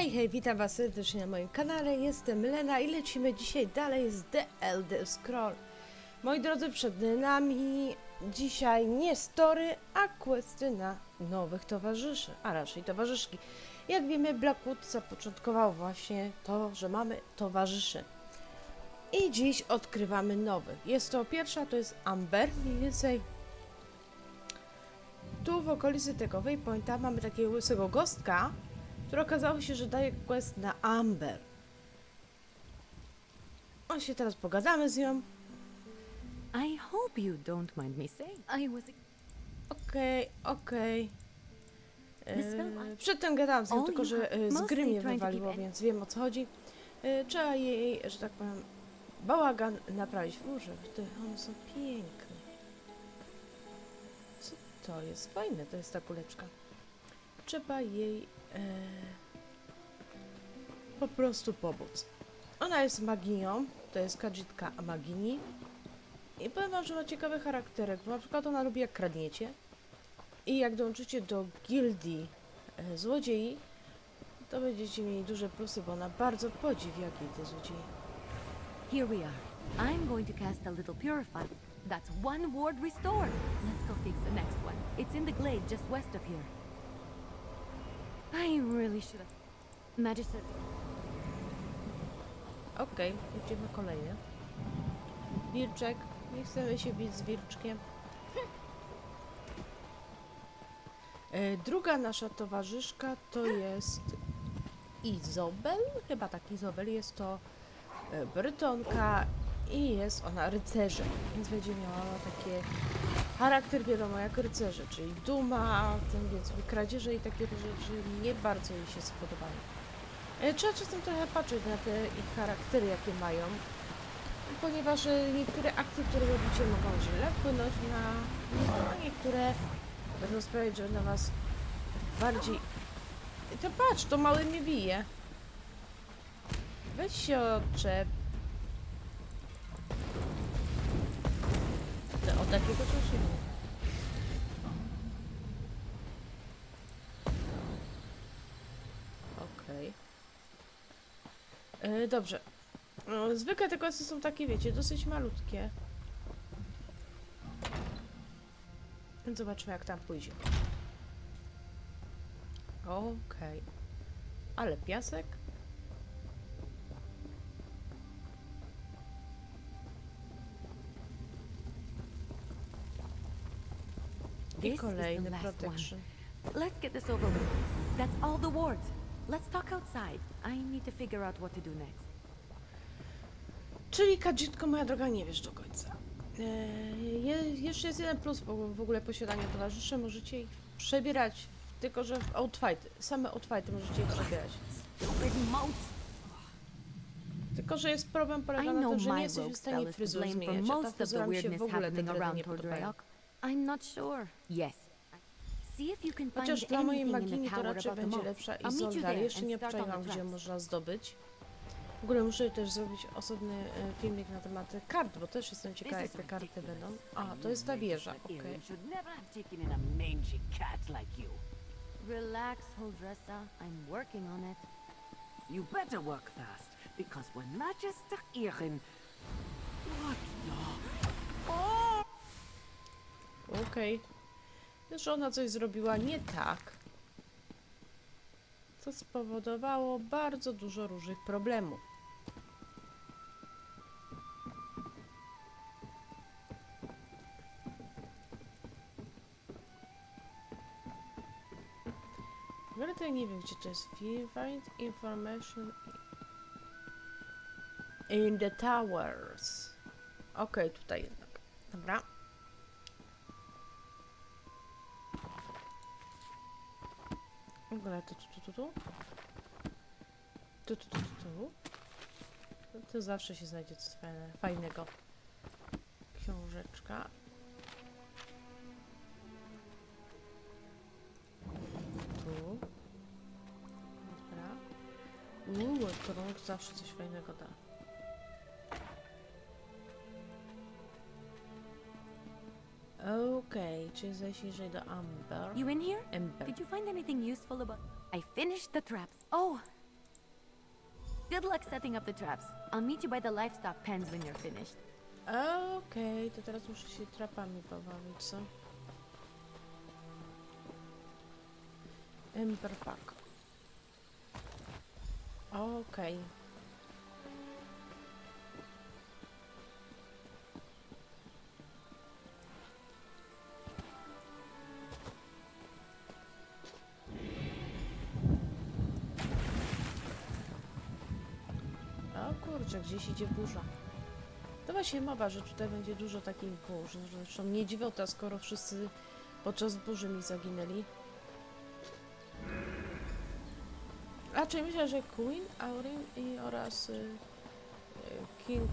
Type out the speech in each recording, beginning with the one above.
Hej, hej, witam was serdecznie na moim kanale, jestem Lena i lecimy dzisiaj dalej z The Elder Scroll. Moi drodzy, przed nami dzisiaj nie story, a questy na nowych towarzyszy, a raczej towarzyszki. Jak wiemy, Blackwood zapoczątkował właśnie to, że mamy towarzyszy. I dziś odkrywamy nowych. Jest to pierwsza, to jest Amber, mniej więcej tu w okolicy tego waypointa mamy takiego łysego gostka, który okazało się, że daje quest na Amber. On się teraz pogadamy z nią. I hope you don't mind me saying. I was. Okej, okej. Eee, Przedtem gadałam z nią, all tylko że e, z gry mnie wywaliło, więc wiem o co chodzi. E, Trzeba jej, że tak powiem, bałagan naprawić. Boże, te one są piękne. Co to jest? Fajne to jest ta kuleczka. Trzeba jej e, po prostu pomóc. Ona jest maginią, to jest kadzitka magini. I powiem wam, że ma ciekawy charakterek, bo na przykład ona lubi jak kradniecie. I jak dołączycie do gildii e, złodziei, to będziecie mieli duże plusy, bo ona bardzo podziwia gildię złodziei. Here we are. I'm going to cast a little purify. That's one ward restored. Let's go fix the next one. It's in the glade just west of here. I really should have. Magister. Okej, idziemy kolejny. Wilczek, nie chcemy się bić z wilczkiem. E, Druga nasza towarzyszka to jest Izobel, chyba tak Izobel, jest to e, Brytonka i jest ona rycerzem, więc będzie miała takie charakter wiadomo jak rycerze, czyli duma, tym więc kradzieże i takie rzeczy nie bardzo jej się spodobają. E, Trzeba czasem trochę patrzeć na te ich charaktery, jakie mają, ponieważ e, niektóre akcje, które robicie, mogą źle wpłynąć na a niektóre będą sprawiać, że na was bardziej... To patrz, to mały mnie bije. Weź się oczep. Takiego czasu nie. Okej. E, Dobrze. No, zwykle te questy są takie, wiecie, dosyć malutkie. Więc zobaczmy, jak tam pójdzie. Okej. Ale piasek? I This is the kolejny last one. protection. Let's get this over with. That's all the wards. Let's talk outside. I need to figure out what to do next. Czyli Kadzitko, moja droga, nie wiesz do końca. Eee, je, jeszcze jest jeden plus w, w ogóle posiadania towarzyszy. Możecie ich przebierać, tylko że w outfighty, same outfighty możecie ich przebierać. Stupid moats. Tylko, że jest problem I polega na know tym, że nie my jesteśmy w rogue stanie is to fryzur blame for zmieniać, a ta most of the fryzura mi się w weirdness ogóle happening around nie Tord podobają. I'm not sure. Yes. See if you can Chociaż find dla mojej anything in magini the to tower raczej about the będzie lepsza I'll meet you there jeszcze and nie start on the obczaiłam, gdzie można zdobyć. W ogóle muszę też zrobić osobny e, filmik na temat kart, bo też jestem ciekawa, jak te karty będą. A, to jest ta wieża, okej. should never have taken in a mangy cat like you. Relax, Holdressa. I'm working on it. You better work fast, because when Magister Irin... What the... Okej. Że ona coś zrobiła nie tak. Co spowodowało bardzo dużo różnych problemów. Ja nie wiem, gdzie to jest. Find information in the towers. Okej, tutaj jednak. Dobra. To tu, tu, tu, tu. Tu, tu, tu, tu, tu. No To zawsze się znajdzie coś fajne, fajnego. Książeczka. Tu. Dobra. Uuu, krąg zawsze coś fajnego da. Okej, czyli zaś niżej do Amber. You in here? Ember. Did you find anything useful about? I finished the traps. Oh, Good luck setting up the traps. I'll meet you by the livestock pens when you're finished. Okej, to teraz muszę się trapami pobawić, co? Ember Pack. Okej. O kurczę, gdzieś idzie burza. To właśnie mowa, że tutaj będzie dużo takich burz. Zresztą nie dziwota, skoro wszyscy podczas burzy mi zaginęli. Raczej myślę, że Queen, Aurin i oraz y, y, King,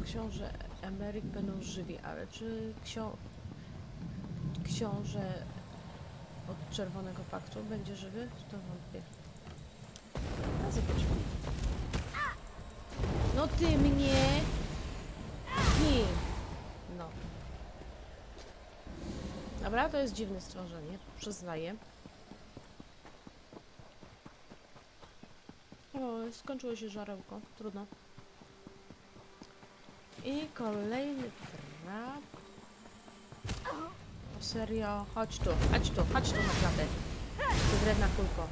y, książę Emeryk będą żywi, ale czy ksio, książę od Czerwonego Paktu będzie żywy? To wątpię. No zobaczmy. No ty mnie! Nie. No. Dobra, to jest dziwne stworzenie, przyznaję. O, skończyło się żarełko, trudno. I kolejny trap. O serio, chodź tu, chodź tu, chodź tu na klatę. Ty wredna kulko.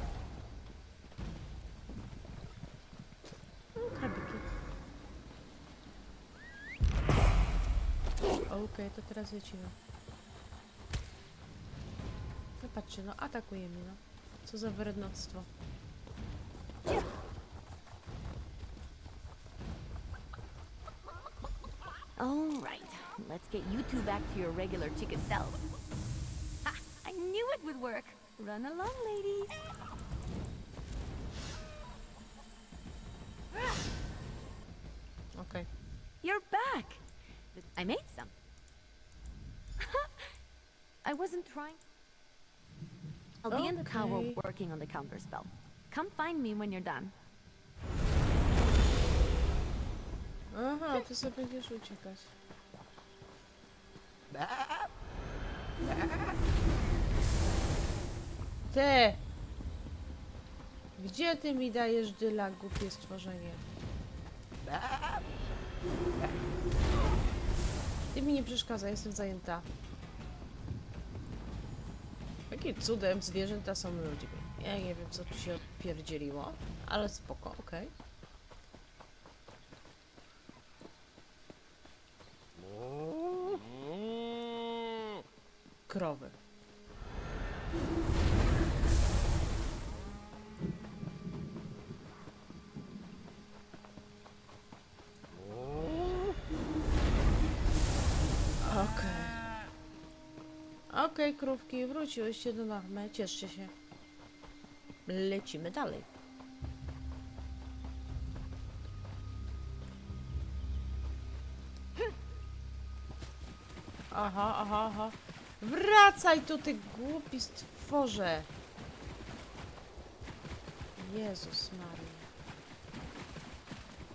No, krabiki. Okej, to teraz lecimy. No patrzcie, no atakuje mnie, no. Co za wrednoctwo. All right, let's get you two back to your regular chicken selves. Ha! I knew it would work. Run along, ladies. Okej. You're back. I made some. I wasn't trying. I'll be in the tower Okay. working on the counter spell. Come find me when you're done. Aha, ty sobie będziesz uciekać. Ty! Gdzie ty mi dajesz dyla, głupie stworzenie? Ty mi nie przeszkadza, jestem zajęta. Jakim cudem zwierzęta są ludźmi? Ja nie wiem, co tu się odpierdzieliło, ale spoko, okej. Krowy. Krówki, wróciłyście do normy, cieszcie się. Lecimy dalej. Aha, aha, aha. Wracaj tu, ty głupi stworze. Jezus Maria.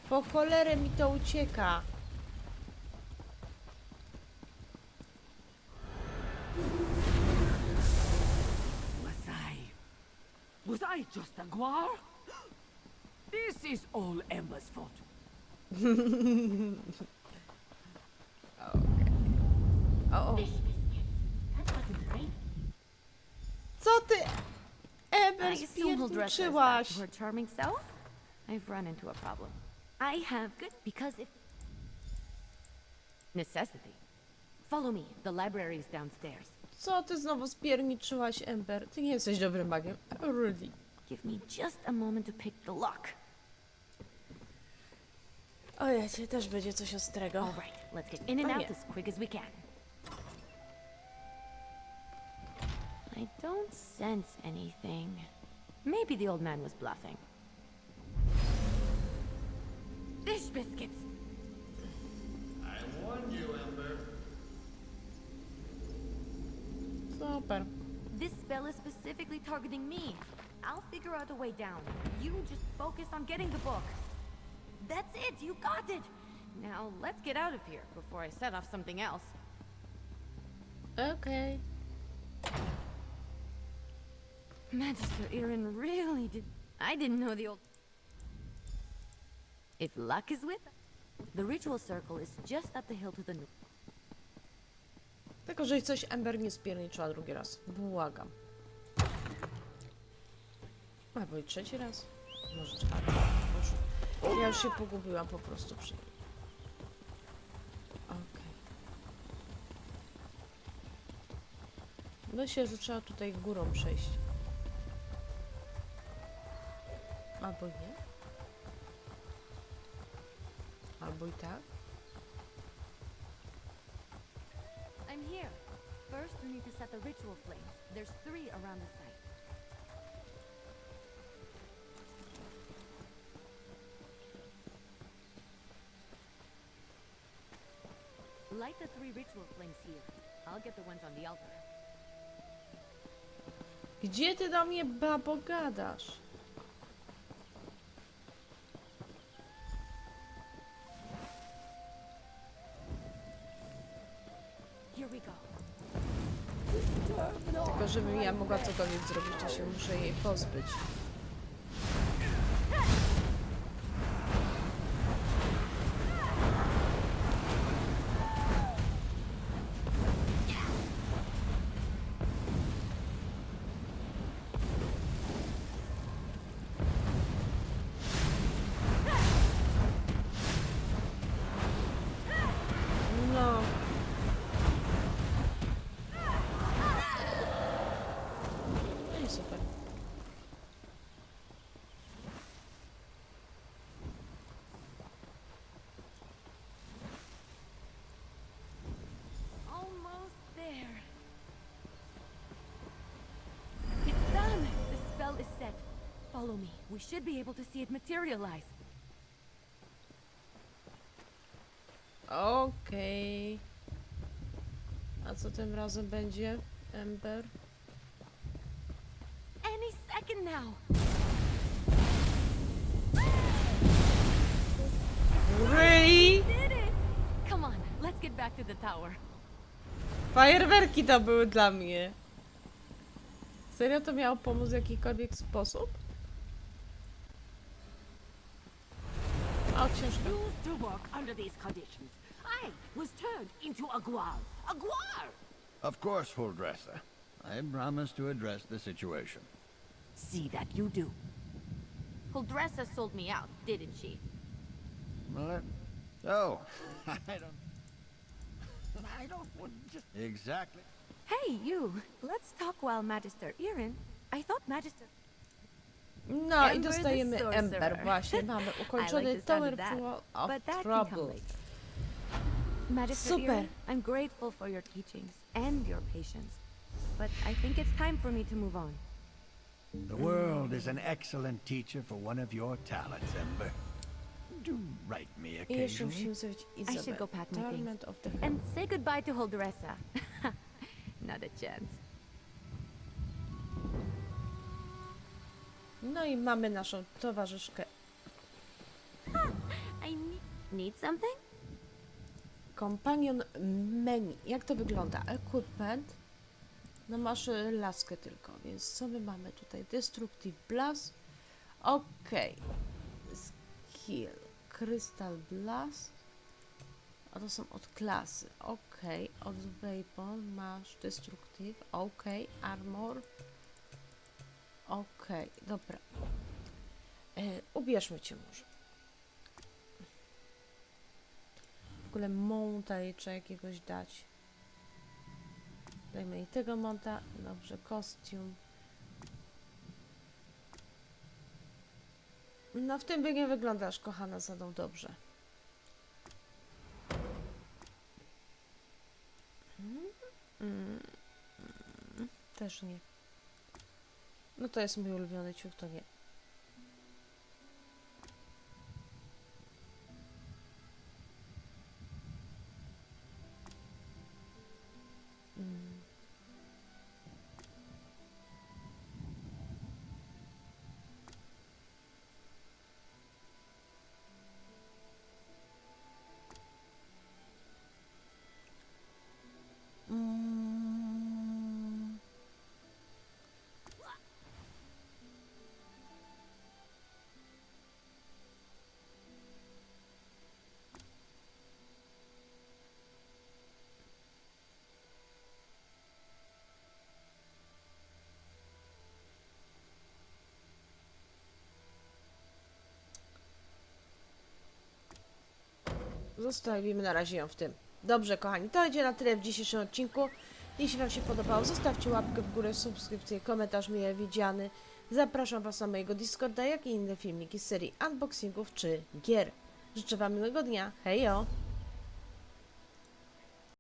Po cholerę mi to ucieka. Just a guar? This is all Emma's fault. O, o. Co ty, Eber, I assume he'll dress us back her charming self. I've run into a problem. I have good because if necessity. Follow me. The library is downstairs. Co ty znowu spierniczyłaś, Ember? Ty nie jesteś dobrym magiem. Really. Give me just a moment to pick the lock. Ojej, też będzie coś ostrego. All right, let's get in and out as quick as we can. I don't sense anything. Maybe the old man was bluffing. Fish biscuits! I warned you, Ember. Super. This spell is specifically targeting me. I'll figure out a way down. You just focus on getting the book. That's it, you got it! Now let's get out of here before I set off something else. Okay. Magister Erin really did. I didn't know the old. If luck is with us. The ritual circle is just up the hill to the north. Tylko, że coś Ember nie spierniczyła drugi raz. Błagam. Albo i trzeci raz. Może czwarty. Ja już się pogubiłam po prostu przy nim. Okej. Myślę, że trzeba tutaj górą przejść. Albo nie. Albo i tak. I'm here. First, we need to set the ritual flames. There's three around the Light the three ritual flames here. I'll get the ones on the altar. Gdzie ty do mnie, babo, gadasz? Here we go. Tylko żebym ja mogła cokolwiek zrobić, to się muszę jej pozbyć. Follow me. We should be able to see it materialize. Okej. A co tym razem będzie, Ember? Any second now. Really? Did it! Come on, let's get back to the tower. Fajerwerki to były dla mnie. Serio to miało pomóc w jakikolwiek sposób? O, książka. Used to work under these conditions. I was turned into a guar. A guar! Of course, Huldresser. I promise to address the situation. See that you do. Huldressa sold me out, didn't she? Well, that- Oh, I don't. I don't want just exactly. Hey, you. Let's talk while Magister Irin. I thought Magister. No i Ember the dostajemy Ember, Sorcerer. właśnie. Mamy I like the sound Tower of that, Ritual of but that can come Trouble. later. Magister Super. Irin, I'm grateful for your teachings and your patience, but I think it's time for me to move on. The world is an excellent teacher for one of your talents, Ember. Do write me I jeszcze occasionally. musimy zrobić should go pack my things. Torment of the And say goodbye to Huldressa. Not a chance. No i mamy naszą towarzyszkę I ne- need something? Companion menu. Jak to wygląda? Equipment. No masz laskę tylko, więc co my mamy tutaj? Destructive Blast. Okej. Skill. Crystal Blast. A to są od klasy. Okej. Od Weapon masz Destructive. Okej. Armor. Okej. Dobra. E, ubierzmy cię może. W ogóle monta jej trzeba jakiegoś dać. Dajmy jej tego monta. Dobrze, kostium. No w tym by nie wyglądasz, kochana, za mną dobrze. Mm, mm, mm, Też nie. No to jest mój ulubiony ciuch, to nie. Zostawimy na razie ją w tym. Dobrze, kochani, to będzie na tyle w dzisiejszym odcinku. Jeśli Wam się podobało, zostawcie łapkę w górę, subskrypcję, komentarz mile widziany. Zapraszam Was na mojego Discorda, jak i inne filmiki z serii unboxingów czy gier. Życzę Wam miłego dnia. Hejo!